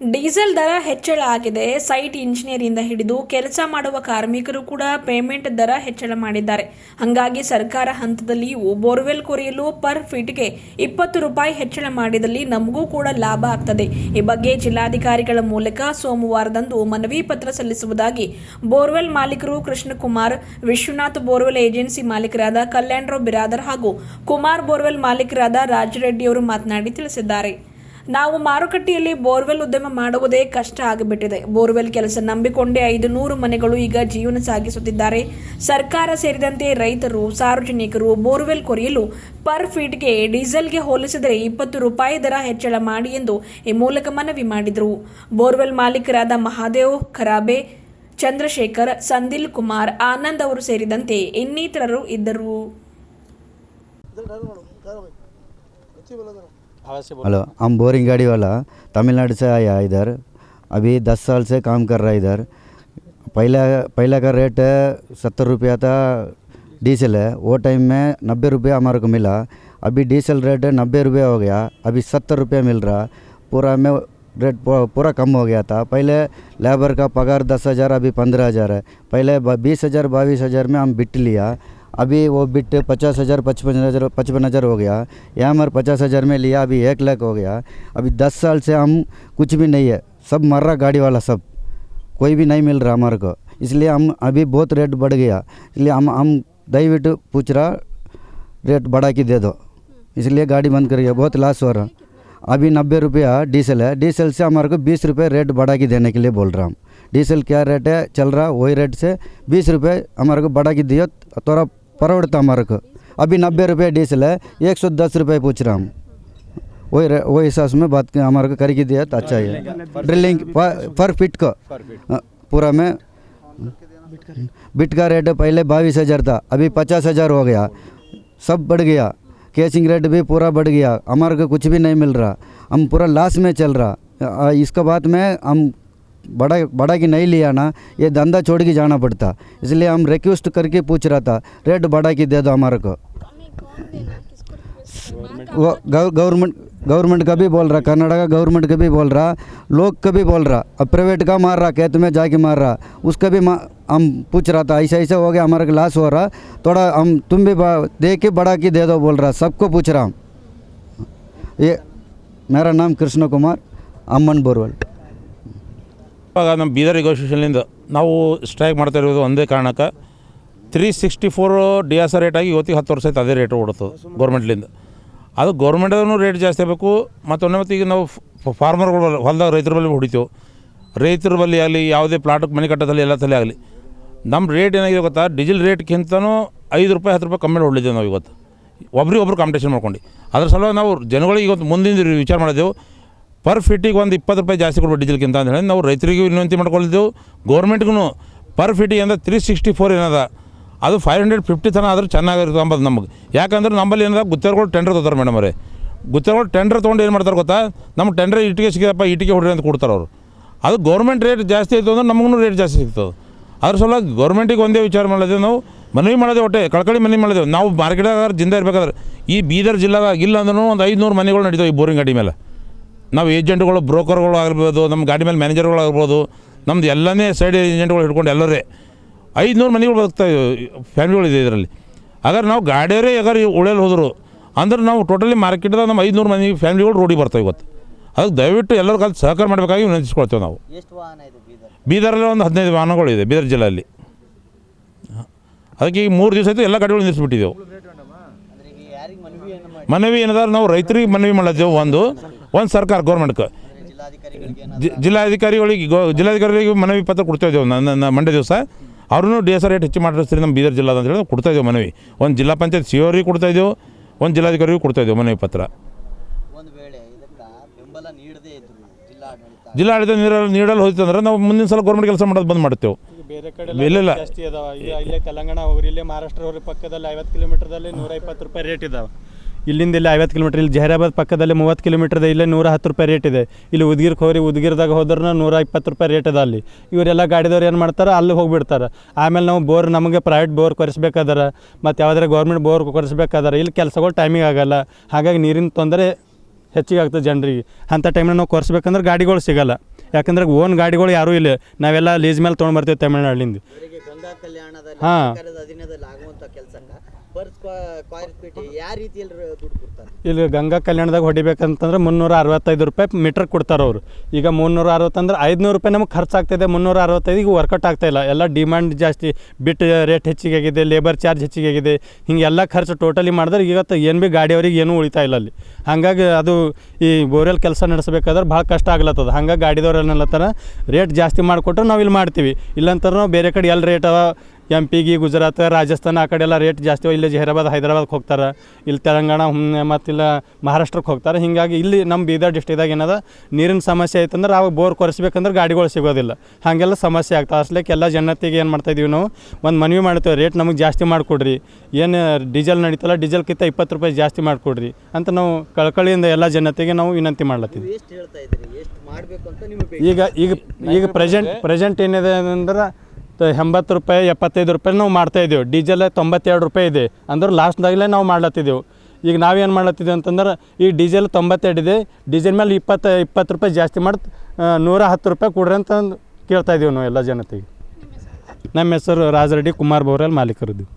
Diesel ದರ ಹೆಚ್ಚಳ ಆಗಿದೆ. ಸೈಟ್ ಇಂಜಿನಿಯರಿಂದ ಹಿಡಿದು ಕೆಲಸ ಮಾಡುವ ಕಾರ್ಮಿಕರು ಕೂಡ ಪೇಮೆಂಟ್ ದರ ಹೆಚ್ಚಳ ಮಾಡಿದ್ದಾರೆ. ಹಾಗಾಗಿ ಸರ್ಕಾರ ಹಂತದಲ್ಲಿಯೂ ಬೋರ್ವೆಲ್ ಕೊರೆಯಲು ಪರ್ ಫೀಟ್ಗೆ ಇಪ್ಪತ್ತು ರೂಪಾಯಿ ಹೆಚ್ಚಳ ಮಾಡಿದಲ್ಲಿ ನಮಗೂ ಕೂಡ ಲಾಭ ಆಗ್ತದೆ. ಈ ಬಗ್ಗೆ ಜಿಲ್ಲಾಧಿಕಾರಿಗಳ ಮೂಲಕ ಸೋಮವಾರದಂದು ಮನವಿ ಪತ್ರ ಸಲ್ಲಿಸುವುದಾಗಿ ಬೋರ್ವೆಲ್ ಮಾಲೀಕರು ಕೃಷ್ಣಕುಮಾರ್, ವಿಶ್ವನಾಥ್ ಬೋರ್ವೆಲ್ ಏಜೆನ್ಸಿ ಮಾಲೀಕರಾದ ಕಲ್ಯಾಣರಾವ್ ಬಿರಾದರ್ ಹಾಗೂ ಕುಮಾರ್ ಬೋರ್ವೆಲ್ ಮಾಲೀಕರಾದ ರಾಜರೆಡ್ಡಿಯವರು ಮಾತನಾಡಿ ತಿಳಿಸಿದ್ದಾರೆ. ನಾವು ಮಾರುಕಟ್ಟೆಯಲ್ಲಿ ಬೋರ್ವೆಲ್ ಉದ್ಯಮ ಮಾಡುವುದೇ ಕಷ್ಟ ಆಗಿಬಿಟ್ಟಿದೆ. ಬೋರ್ವೆಲ್ ಕೆಲಸ ನಂಬಿಕೊಂಡೇ ಐದು ನೂರು ಮನೆಗಳು ಈಗ ಜೀವನ ಸಾಗಿಸುತ್ತಿದ್ದಾರೆ. ಸರ್ಕಾರ ಸೇರಿದಂತೆ ರೈತರು, ಸಾರ್ವಜನಿಕರು ಬೋರ್ವೆಲ್ ಕೊರೆಯಲು ಪರ್ ಫೀಟ್ಗೆ ಡೀಸೆಲ್ಗೆ ಹೋಲಿಸಿದರೆ ಇಪ್ಪತ್ತು ರೂಪಾಯಿ ದರ ಹೆಚ್ಚಳ ಮಾಡಿ ಎಂದು ಈ ಮೂಲಕ ಮನವಿ ಮಾಡಿದರು. ಬೋರ್ವೆಲ್ ಮಾಲೀಕರಾದ ಮಹಾದೇವ್ ಖರಾಬೆ, ಚಂದ್ರಶೇಖರ್, ಸಂದಿಲ್ ಕುಮಾರ್, ಆನಂದ್ ಅವರು ಸೇರಿದಂತೆ ಇನ್ನಿತರರು ಇದ್ದರು. हेलो हम बोरिंग गाड़ी वाला। तमिलनाडु से आया इधर। अभी दस साल से काम कर रहा है इधर। पहला पहला का रेट सत्तर रुपया था डीजल है। वो टाइम में नब्बे रुपया हमारे को मिला। अभी डीजल रेट नब्बे रुपया हो गया। अभी सत्तर रुपया मिल रहा। पूरा में रेट पूरा कम हो गया था। पहले लेबर का पगार दस हज़ार, अभी पंद्रह हज़ार है। पहले बीस हज़ार, बाईस हज़ार में हम बिट लिया। अभी वो बिट पचास हज़ार, पचपन हज़ार पचपन हज़ार हो गया। यहाँ हमारे पचास हज़ार में लिया, अभी एक लाख हो गया। अभी दस साल से हम कुछ भी नहीं है, सब मर रहा गाड़ी वाला सब। कोई भी नहीं मिल रहा हमारे को। इसलिए हम अभी बहुत रेट बढ़ गया। इसलिए हम हम दयविಟ್ಟು पूछ रहा रेट बढ़ा के दे दो। इसलिए गाड़ी बंद करिए बहुत लॉस हो रहा। अभी नब्बे रुपया डीजल है। डीजल से हमारे को बीस रुपये रेट बढ़ा के देने के लिए बोल रहा हूँ। डीजल क्या रेट है, चल रहा, वही रेट से बीस रुपये हमारे को बढ़ा के दियो, थोड़ा परोड़ता हमारे को अभी नब्बे रुपये डीजल है एक सौ दस रुपये पूछ रहा हूँ वही वही हिसाब में बात हमारे को करके दिया तो अच्छा ही ड्रिलिंग पर फिट को पूरा में बिट का रेट पहले बाईस हज़ार था अभी पचास हज़ार हो गया सब बढ़ गया कैशिंग रेट भी पूरा बढ़ गया हमारे को कुछ भी नहीं मिल रहा हम पूरा लॉस में चल रहा इसके बाद में हम बड़ा बड़ा की नहीं लिया ना, ये धंधा छोड़ के जाना पड़ता। इसलिए हम रिक्वेस्ट करके पूछ रहा था, रेट बढ़ा के दे दो हमारे को? वो गवर्नमेंट गवर्नमेंट का भी बोल रहा कर्नाटका गवर्नमेंट का भी बोल रहा, लोग का भी बोल रहा, अब प्राइवेट का मार रहा, खेत में जाके मार रहा, उसका भी हम पूछ रहा था, ऐसा ऐसा हो गया, हमारे को लॉस हो रहा, थोड़ा हम, तुम भी दे के बढ़ा के दे दो बोल रहा, सबको पूछ रहा हूँ ये, मेरा नाम कृष्ण कुमार, अमन बोरवल। ಇವಾಗ ನಮ್ಮ ಬೀದರ್ ನೆಗೋಷಿಯೇಷನ್ಲಿಂದ ನಾವು ಸ್ಟ್ರೈಕ್ ಮಾಡ್ತಾ ಇರೋದು ಒಂದೇ ಕಾರಣಕ್ಕೆ three sixty four D S R rate ಆಗಿ ಇವತ್ತಿಗೆ ಹತ್ತು ವರ್ಷ ಆಯ್ತು ಅದೇ ರೇಟ್ ಓಡುತ್ತದೆ ಗೌರ್ಮೆಂಟ್ಲಿಂದ ಅದು ಗೌರ್ಮೆಂಟದೂ ರೇಟ್ ಜಾಸ್ತಿ ಆಗಬೇಕು, ಮತ್ತು ಮತ್ತೆ ಈಗ ನಾವು ಫಾರ್ಮರ್ಗಳು ಹೊಲದಾಗ ರೈತರ ಬಳಿ ಹೊಡಿತೇವೆ? ರೈತರ ಬಳಿ ಆಗಲಿ, ಯಾವುದೇ ಪ್ಲಾಟ್ ಮನೆ ಕಟ್ಟೋದಲ್ಲಿ ಎಲ್ಲ ತಲೆ ಆಗಲಿ. ನಮ್ಮ ರೇಟ್ ಏನಾಗಿದೆ ಗೊತ್ತಾ? ಡೀಸೆಲ್ ರೇಟ್ಗಿಂತನೂ ಐದು ರೂಪಾಯಿ, ಹತ್ತು ರೂಪಾಯಿ ಕಮ್ಮಿ ಹೊಡಿದ್ದೇವೆ ನಾವು ಇವತ್ತು ಒಬ್ರಿಗೊಬ್ರು ಕಾಂಪಿಟೇಷನ್ ಮಾಡ್ಕೊಂಡು. ಅದ್ರ ಸಲುವಾಗಿ ನಾವು ಜನಗಳಿಗೆ ಇವತ್ತು ಮುಂದಿನ ವಿಚಾರ ಮಾಡಿದೆವು ಪರ್ ಫೀಟಿಗೆ ಒಂದು ಇಪ್ಪತ್ತು ರೂಪಾಯಿ ಜಾಸ್ತಿ ಕೊಡ್ಬೇಕು ಡೀಸೆಲ್ಗಿಂತ ಅಂತ ಹೇಳಿ ನಾವು ರೈತರಿಗೆ ವಿನಂತಿ ಮಾಡ್ಕೊಳ್ತೀವಿ ಗೌರ್ಮೆಂಟ್ಗೂ ಪರ್ ಫೀಟಿಗೆ ಅಂದರೆ ತ್ರೀ ಸಿಕ್ಸ್ಟಿ ಫೋರ್ ಏನದ? ಅದು ಫೈವ್ ಹಂಡ್ರೆಡ್ ಫಿಫ್ಟಿ ತನಕ ಆದ್ರೆ ಚೆನ್ನಾಗಿರುತ್ತೆ ಅಂಬೋದು ನಮಗೆ. ಯಾಕಂದ್ರೆ ನಮ್ಮಲ್ಲಿ ಏನದ? ಗುತ್ತೇರ್ಗಳು ಟೆಂಡರ್ ತೊಗೊತಾರೆ ಮೇಡಮ್ ಅವರೇ. ಗುತ್ತೇರ್ಗಳು ಟೆಂಡರ್ ತೊಗೊಂಡು ಏನು ಮಾಡ್ತಾರೆ ಗೊತ್ತಾ? ನಮ್ಮ ಟೆಂಡರ್ ಇಟ್ಟಿಗೆ ಸಿಗಪ್ಪ ಇಟ್ಟಿಗೆ ಹೊಡ್ರಿ ಅಂತ ಕೊಡ್ತಾರೆ ಅವರು. ಅದು ಗೌರ್ಮೆಂಟ್ ರೇಟ್ ಜಾಸ್ತಿ ಆಯಿತು ಅಂದ್ರೆ ನಮಗೂ ರೇಟ್ ಜಾಸ್ತಿ ಸಿಗ್ತದೆ. ಅದ್ರ ಸಲುವಾಗಿ ಗೌರ್ಮೆಂಟಿಗೆ ಒಂದೇ ವಿಚಾರ ಮಾಡಿದೆ ನಾವು ಮನವಿ ಮಾಡಿದೆ ಒಟ್ಟೆ, ಕಳ್ಕಳಿ ಮನವಿ ಮಾಡಿದೆವು ನಾವು ಮಾರ್ಕೆಟಾಗ ಜಿಂದ ಇರಬೇಕಾದ್ರೆ ಈ ಬೀದರ್ ಜಿಲ್ಲಾದಾಗ ಇಲ್ಲ ಅಂದ್ರೂ ಒಂದು ಐದುನೂರು ಮನೆಗಳು ನಡೀತಾವೆ ಈ ಬೋರಿಂಗ್ ಅಡಿ ಮೇಲೆ. ನಾವು ಏಜೆಂಟ್ಗಳು ಬ್ರೋಕರ್ಗಳು ಆಗಿರ್ಬೋದು ನಮ್ಮ ಗಾಡಿ ಮೇಲೆ ಮ್ಯಾನೇಜರ್ಗಳು ಆಗಿರ್ಬೋದು ನಮ್ದು ಎಲ್ಲನೇ ಸೈಡ್ ಏಜೆಂಟ್ಗಳು ಹಿಡ್ಕೊಂಡು ಎಲ್ಲರೇ ಐದುನೂರು ಮನೆಗಳು ಬದುಕ್ತಾ ಫ್ಯಾಮಿಲಿಗಳಿದೆ ಇದರಲ್ಲಿ. ಹಾಗಾದ್ರೆ ನಾವು ಗಾಡಿಯವರೇ ಯಾರು ಉಳಿಯಲು ಹೋದರು ಅಂದ್ರೆ ನಾವು ಟೋಟಲಿ ಮಾರ್ಕೆಟ್ದಾಗ ನಮ್ಮ ಐದುನೂರು ಮನೆ ಫ್ಯಾಮಿಲಿಗಳು ರೋಡಿಗೆ ಬರ್ತಾವೆ ಇವತ್ತು. ಅದಕ್ಕೆ ದಯವಿಟ್ಟು ಎಲ್ಲರೂ ಕಲ್ತು ಸಹಕಾರ ಮಾಡಬೇಕಾಗಿ ವಿನಂತಿಸ್ಕೊಳ್ತೇವೆ ನಾವು. ಬೀದರಲ್ಲಿ ಒಂದು ಹದಿನೈದು ವಾಹನಗಳಿದೆ ಬೀದರ್ ಜಿಲ್ಲೆಯಲ್ಲಿ. ಅದಕ್ಕೆ ಈಗ ಮೂರು ದಿವಸ ಆಯಿತು ಎಲ್ಲ ಗಾಡಿಗಳು ನಿಲ್ಲಿಸ್ಬಿಟ್ಟಿದ್ದೆವು. ಮನವಿ ಏನಾದ್ರು ನಾವು ರೈತರಿಗೆ ಮನವಿ ಮಾಡಿದ್ದೆವು ಒಂದು ಒಂದು ಸರ್ಕಾರ ಗೌರ್ಮೆಂಟ್ಗೆ ಜಿಲ್ಲಾಧಿಕಾರಿಗಳಿಗೆ ಗೋ ಜಿಲ್ಲಾಧಿಕಾರಿಗಳಿಗೆ ಮನವಿ ಪತ್ರ ಕೊಡ್ತಾ ಇದ್ದೇವೆ ನನ್ನ ನನ್ನ ಮಂಡ್ಯ ದಿವಸ. ಅವ್ರೂ ಡಿ ಎಸ್ ಆರ್ ರೇಟ್ ಹೆಚ್ಚು ಮಾಡಿಸ್ತೀರಿ ನಮ್ಮ ಬೀದರ್ ಜಿಲ್ಲಾ ಅಂತ ಹೇಳಿ ಕೊಡ್ತಾ ಇದ್ದೇವೆ ಮನವಿ. ಒಂದು ಜಿಲ್ಲಾ ಪಂಚಾಯತ್ ಸಿ ಅವ್ರಿಗೆ ಕೊಡ್ತಾ ಇದ್ದೇವೆ ಒಂದು ಜಿಲ್ಲಾಧಿಕಾರಿಗೂ ಕೊಡ್ತಾ ಇದ್ದೇವೆ ಮನವಿ ಪತ್ರ. ಜಿಲ್ಲಾಡಳಿತ. ಜಿಲ್ಲಾಡಳಿತ ನೀಡಲು ನೀಡಲು ಹೋಯ್ತು ಅಂದ್ರೆ ನಾವು ಮುಂದಿನ ಸಲ ಗೌರ್ಮೆಂಟ್ ಕೆಲಸ ಮಾಡೋದು ಬಂದ್ ಮಾಡ್ತೇವೆ. ಬೇರೆ ಕಡೆ ಇಲ್ಲ, ಇಲ್ಲ. ಜಾಸ್ತಿ ಅದಾವ. ಇಲ್ಲೇ ತೆಲಂಗಾಣ ಹೋಗ್ರಿ ಇಲ್ಲೇ ಮಹಾರಾಷ್ಟ್ರ ಹೋಗ್ರಿ ಪಕ್ಕದಲ್ಲಿ ಐವತ್ತು ಕಿಲೋಮೀಟರ್ದಲ್ಲಿ ನೂರ ಇಪ್ಪತ್ತು ರೂಪಾಯಿ ರೇಟ್ ಇದಾವೆ. ಇಲ್ಲಿಂದ ಇಲ್ಲಿ ಐವತ್ತು ಕಿಲೋಮೀಟರ್ ಇಲ್ಲಿ ಜಹರಾಬಾದ್ ಪಕ್ಕದಲ್ಲಿ ಮೂವತ್ತು ಕಿಲೋಮೀಟರ್ ಇದೆ ಇಲ್ಲೇ ನೂರ ಹತ್ತು ರೂಪಾಯಿ ರೇಟ್ ಇದೆ. ಇಲ್ಲಿ ಉದ್ಗಿರ್ಗೆ ಹೋಗ್ರಿ ಉದ್ಗಿರ್ದಾಗ ಹೋದ್ರೂ ನೂರ ಇಪ್ಪತ್ತು ರೂಪಾಯಿ ರೇಟ್ ಅದ ಅಲ್ಲಿ. ಇವರೆಲ್ಲ ಗಾಡಿದವ್ರು ಏನು ಮಾಡ್ತಾರೆ ಅಲ್ಲಿ ಹೋಗಿಬಿಡ್ತಾರೆ. ಆಮೇಲೆ ನಾವು ಬೋರ್ ನಮಗೆ ಪ್ರೈವೇಟ್ ಬೋರ್ ಕೊರೆಸ್ಬೇಕಾದ್ರೆ ಮತ್ತು ಯಾವುದಾದ್ರೆ ಗೌರ್ಮೆಂಟ್ ಬೋರ್ ಕೊರೆಸ್ಬೇಕಾದ್ರೆ ಇಲ್ಲಿ ಕೆಲಸಗಳು ಟೈಮಿಗೆ ಆಗಲ್ಲ. ಹಾಗಾಗಿ ನೀರಿನ ತೊಂದರೆ ಹೆಚ್ಚಿಗೆ ಆಗ್ತದೆ ಜನರಿಗೆ. ಅಂಥ ಟೈಮ್ನಾಗ ನಾವು ಕೊರ್ಸ್ಬೇಕಂದ್ರೆ ಗಾಡಿಗಳು ಸಿಗಲ್ಲ. ಯಾಕಂದ್ರೆ ಓನ್ ಗಾಡಿಗಳು ಯಾರೂ ಇಲ್ಲ. ನಾವೆಲ್ಲ ಲೀಸ್ ಮೇಲೆ ತೊಗೊಂಡು ಬರ್ತೀವಿ ತಮಿಳ್ನಾಡಿನಿಂದ ಹಾ. ಇಲ್ಲಿ ಗಂಗಾ ಕಲ್ಯಾಣದಾಗ ಹೊಡಿಬೇಕಂತಂದ್ರೆ ಮುನ್ನೂರ ಅರವತ್ತೈದು ರೂಪಾಯಿ ಮೀಟ್ರ್ ಕೊಡ್ತಾರೆ ಅವರು. ಈಗ ಮುನ್ನೂರ ಅರವತ್ತಂದ್ರೆ ಐದುನೂರು ರೂಪಾಯಿ ನಮಗೆ ಖರ್ಚಾಗ್ತಿದೆ ಮುನ್ನೂರ ಅರವತ್ತೈದು ಈಗ ವರ್ಕೌಟ್ ಆಗ್ತಾ ಇಲ್ಲ. ಎಲ್ಲ ಡಿಮ್ಯಾಂಡ್ ಜಾಸ್ತಿ ಬಿಟ್ ರೇಟ್ ಹೆಚ್ಚಿಗೆ ಆಗಿದೆ ಲೇಬರ್ ಚಾರ್ಜ್ ಹೆಚ್ಚಿಗೆ ಆಗಿದೆ, ಹಿಂಗೆಲ್ಲ ಖರ್ಚು ಟೋಟಲಿ ಮಾಡಿದ್ರೆ ಇವತ್ತು ಏನು ಭೀ ಗಾಡಿಯವ್ರಿಗೆ ಏನೂ ಉಳಿತಾ ಇಲ್ಲ ಅಲ್ಲಿ. ಹಾಗಾಗಿ ಅದು ಈ ಬೋರೆಲ್ ಕೆಲಸ ನಡೆಸಬೇಕಾದ್ರೆ ಭಾಳ ಕಷ್ಟ ಆಗ್ಲತ್ತದ. ಹಂಗಾಗಿ ಗಾಡಿದವ್ರು ಏನಲ್ಲತ್ತಾರ ರೇಟ್ ಜಾಸ್ತಿ ಮಾಡಿಕೊಟ್ರೆ ನಾವು ಇಲ್ಲಿ ಮಾಡ್ತೀವಿ. ಇಲ್ಲಂತಾರೆ ನಾವು ಬೇರೆ ಕಡೆ ಎಲ್ಲಿ ರೇಟ್ ಅವ ಎಂ ಪಿಗೆ ಗುಜರಾತ್ ರಾಜಸ್ಥಾನ ಆ ಕಡೆ ಎಲ್ಲ ರೇಟ್ ಜಾಸ್ತಿ ಇಲ್ಲಿ ಹೈದರಾಬಾದ್ ಹೈದರಾಬಾದ್ಗೆ ಹೋಗ್ತಾರೆ. ಇಲ್ಲಿ ತೆಲಂಗಾಣ ಮತ್ತಿಲ್ಲ ಮಹಾರಾಷ್ಟ್ರಕ್ಕೆ ಹೋಗ್ತಾರೆ. ಹೀಗಾಗಿ ಇಲ್ಲಿ ನಮ್ಮ ಬೀದರ್ ಡಿಸ್ಟಿಕ್ದಾಗ ಏನದ ನೀರಿನ ಸಮಸ್ಯೆ ಐತಂದ್ರೆ ಅವಾಗ ಬೋರ್ ಕೊರೆಸ್ಬೇಕಂದ್ರೆ ಗಾಡಿಗಳು ಸಿಗೋದಿಲ್ಲ. ಹಾಗೆಲ್ಲ ಸಮಸ್ಯೆ ಆಗ್ತದೆ ಅಸ್ಲೇಕ್ ಎಲ್ಲ ಜನತೆಗೆ ಏನು ಮಾಡ್ತಾಯಿದ್ದೀವಿ ನಾವು ಒಂದು ಮನವಿ ಮಾಡ್ತೇವೆ ರೇಟ್ ನಮಗೆ ಜಾಸ್ತಿ ಮಾಡಿಕೊಡ್ರಿ. ಏನು ಡೀಸೆಲ್ ನಡೀತಲ್ಲ ಡೀಸೆಲ್ಕಿಂತ ಇಪ್ಪತ್ತು ರೂಪಾಯಿ ಜಾಸ್ತಿ ಮಾಡಿಕೊಡ್ರಿ ಅಂತ ನಾವು ಕಳ್ಕಳಿಯಿಂದ ಎಲ್ಲ ಜನತೆಗೆ ನಾವು ವಿನಂತಿ ಮಾಡ್ಲತ್ತೀವಿ. ಈಗ ಈಗ ಈಗ ಪ್ರೆಸೆಂಟ್ ಪ್ರೆಸೆಂಟ್ ಏನಿದೆ ಅಂದ್ರೆ ಎಂಬತ್ತು ರೂಪಾಯಿ ಎಪ್ಪತ್ತೈದು ರೂಪಾಯಿ ನಾವು ಮಾಡ್ತಾ ಇದ್ದೀವಿ. ಡೀಸೆಲ್ ತೊಂಬತ್ತೆರಡು ರೂಪಾಯಿ ಇದೆ. ಅಂದ್ರೆ ಲಾಸ್ಟ್ದಾಗಲೇ ನಾವು ಮಾಡ್ಲತ್ತಿದ್ದೆವು. ಈಗ ನಾವೇನು ಮಾಡ್ಲತ್ತಿದ್ದೀವಿ ಅಂತಂದ್ರೆ ಈ ಡೀಸೆಲ್ ತೊಂಬತ್ತೆರಡು ಇದೆ. ಡೀಸೆಲ್ ಮೇಲೆ ಇಪ್ಪತ್ತು ಇಪ್ಪತ್ತು ರೂಪಾಯಿ ಜಾಸ್ತಿ ಮಾಡಿ ನೂರ ಹತ್ತು ರೂಪಾಯಿ ಕೊಡ್ರಿ ಅಂತ ಕೇಳ್ತಾ ಇದ್ದೀವಿ ನಾವು ಎಲ್ಲ ಜನತೆಗೆ. ನಮ್ಮ ಹೆಸರು ರಾಜರೆಡ್ಡಿ ಕುಮಾರ್ ಬೋರಲ್ ಮಾಲೀಕರಿದ್ದೀವಿ.